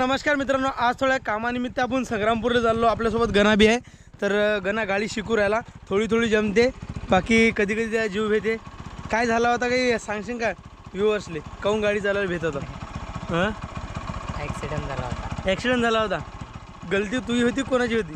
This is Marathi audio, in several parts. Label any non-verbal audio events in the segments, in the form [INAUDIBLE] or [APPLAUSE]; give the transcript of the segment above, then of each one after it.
नमस्कार मित्रांनो आज थोड्या कामानिमित्त आपण संग्रामपूरला चाललो. आपल्यासोबत गणा बी आहे. तर गणा गाडी शिकू राहिला. थोडी थोडी जमते. बाकी कधी कधी त्या जीव भेटे काय झाला होता काही सांगशील का? व्ह्युअर्सले काहून गाडी चालवायला भेट होता? हां? ॲक्सिडेंट झाला होता. ॲक्सिडेंट झाला होता. गलती तुझी होती कोणाची होती?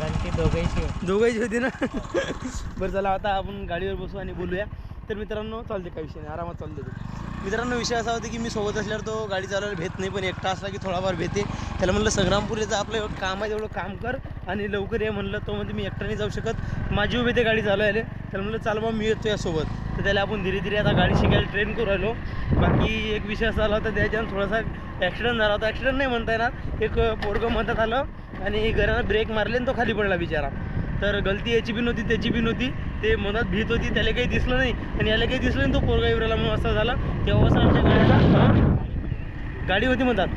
गलती दोघांची. दोघांची होती ना? [LAUGHS] बरं चला आता आपण गाडीवर बसू आणि बोलूया. तर मित्रांनो चालते काय विषय नाही. आरामात चालते मित्रांनो विषय असा होता की मी सोबत असल्यावर तो गाडी चालवायला भेट नाही पण एकटा असला की थोडाफार भेते त्याला म्हणलं संग्रामपूरचं आपलं एवढं काम आहे तेवढं काम कर आणि लवकर ये म्हणलं. तो म्हणजे मी एकट्याने नाही जाऊ शकत. माझी उभी ते गाडी चालवायला त्याला म्हणलं चाल बा मी येतो यासोबत. तर त्याला आपण धीरे धीरे आता गाडी शिकायला ट्रेन करू राहिलो. बाकी एक विषय असा आला होता त्याच्यानं थोडासा ॲक्सिडेंट झाला होता. ॲक्सिडेंट नाही म्हणता येणार. एक पोरगं म्हणतात आलं आणि घरानं ब्रेक मारले आणि तो खाली पडला बिचारा. तर गलती याची बी नव्हती त्याची बी नव्हती. ते मनात भीत होती त्याला काही दिसलं नाही. आणि याला काही दिसलं नाही तो पोरगा इवराला म्हणून असं झाला. तेव्हा असं आमच्या गाड्याचा गाडी होती म्हणतात.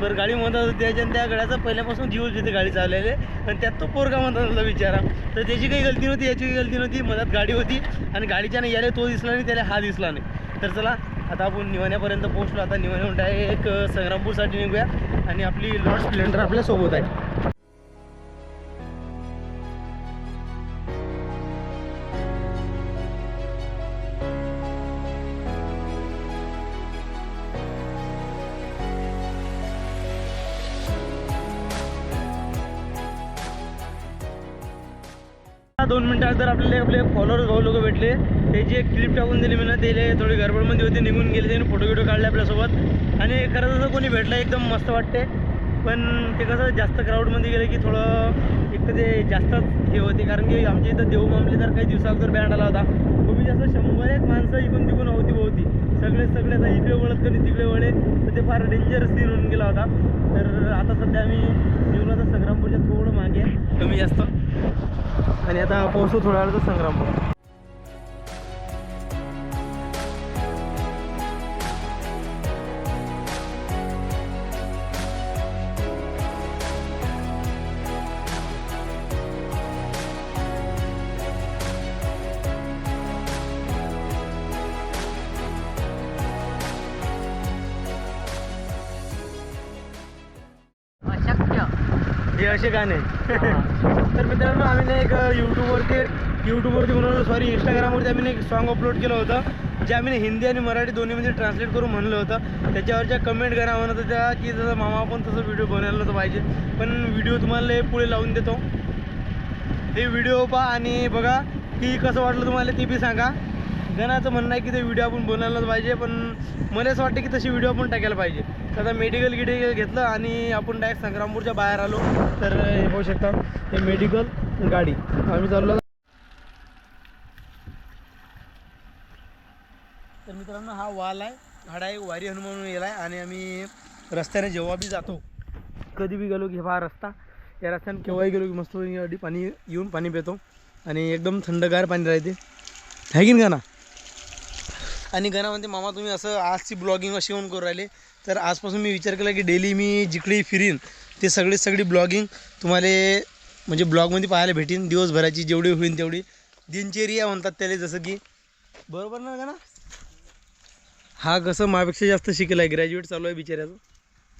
तर गाडी म्हणतात होती त्याच्या त्या गाड्याचा पहिल्यापासून जीवच होते गाडी चाललेले आणि त्यात तो पोरगा म्हणतात विचारा तर त्याची काही गलती नव्हती याची काही गलती नव्हती. मधात गाडी होती. आणि गाडीच्या नाही याला तो दिसला नाही त्याला हा दिसला नाही. तर चला आता आपण निवाण्यापर्यंत पोहोचलो. आता निवाण्याहून डायरेक्ट संग्रामपूरसाठी निघूया. आणि आपली लॉर्ड स्प्लेंडर आपल्यासोबत आहे. दोन मिनिटात जर आपल्याला आपले फॉलोअर्स भाऊ लोक भेटले त्याची एक क्लिप टाकून दिली मी ना त्याला थोडी गडबडमध्ये होती निघून गेले त्याने फोटो व्हिडिओ काढले आपल्यासोबत. आणि खरंच असं कोणी भेटलं एकदम मस्त वाटते. पण ते कसं जास्त क्राऊडमध्ये गेलं की थोडं एक तर ते जास्तच हे होते. कारण की आमच्या इथं देऊ मामले तर काही दिवसाअगोदर बँड आला होता. तुम्ही जास्त शंभर एक माणसं इकून तिकून होती होती सगळे सगळे आता इकडे वळत कधी तिकडे वळे. तर ते फार डेंजरस सीन होऊन गेला होता. तर आता सध्या आम्ही निवला तर संग्रामपूरच्या थोडं मागे. आहे, कमी जास्त. आणि आता पोहोचतो थोड्या तर संग्रामपूर. हे असे गाणे. तर मित्रांनो आम्ही ना एक यूट्यूबवरती यूट्यूबवरती म्हणून सॉरी इंस्टाग्रामवरती आम्ही एक सॉन्ग अपलोड केलं होतं जे आम्ही हिंदी आणि मराठी दोन्हीमध्ये ट्रान्सलेट करून म्हणलं होतं. त्याच्यावरच्या कमेंट करा म्हणत होत्या की जसं मामा पण तसं व्हिडिओ बनवायला पाहिजे. पण व्हिडिओ तुम्हाला पुढे लावून देतो. हे व्हिडिओ पहा आणि बघा की कसं वाटलं तुम्हाला ते बी सांगा. गणाचं म्हणणं आहे की ते व्हिडिओ आपण बनवायलाच पाहिजे पण मला असं वाटतं की तशी व्हिडिओ आपण टाकायला पाहिजे. तर आता मेडिकल गिडिकल घेतलं आणि आपण डायरेक्ट संग्रामपूरच्या बाहेर आलो. तर हे पाहू शकता हे मेडिकल गाडी. आम्ही चाललो तर मित्रांनो हा वाल आहे. हाडा एक वारी हनुमान गेला आहे आणि आम्ही रस्त्याने जेव्हा बी जातो कधी बी गेलो की हा रस्ता या रस्त्याने केव्हाही गेलो की मस्त पाणी येऊन पाणी पितो. आणि एकदम थंडगार पाणी राहते. हॅगिन की ना आणि गाणं म्हणते मामा तुम्ही असं आजची ब्लॉगिंग अशी होऊन करू राहिले. तर आजपासून मी विचार केला की डेली मी जिकडे फिरीन ते सगळे सगळी ब्लॉगिंग तुम्हाला म्हणजे ब्लॉगमध्ये पाहायला भेटेन. दिवसभराची जेवढी होईल तेवढी. दिनचर्या म्हणतात त्याला जसं की. बरोबर ना गाणं? हा कसं माझ्यापेक्षा जास्त शिकेल आहे. ग्रॅज्युएट चालू आहे बिचाऱ्याचं.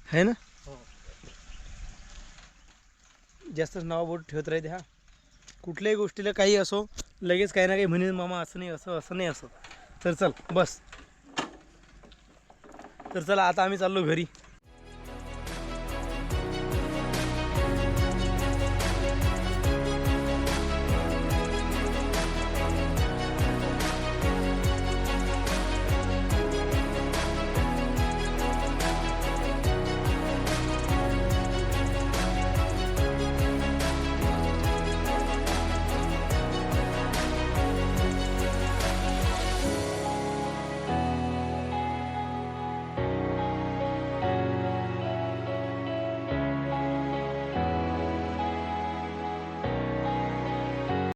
आहे ना? जास्तच नाव बोट ठेवत राहते हा. कुठल्याही गोष्टीला काही असो लगेच काही ना काही म्हणेन मामा असं नाही असं असं नाही असं. तर चल बस. तर चला आता आम्ही चाललो घरी.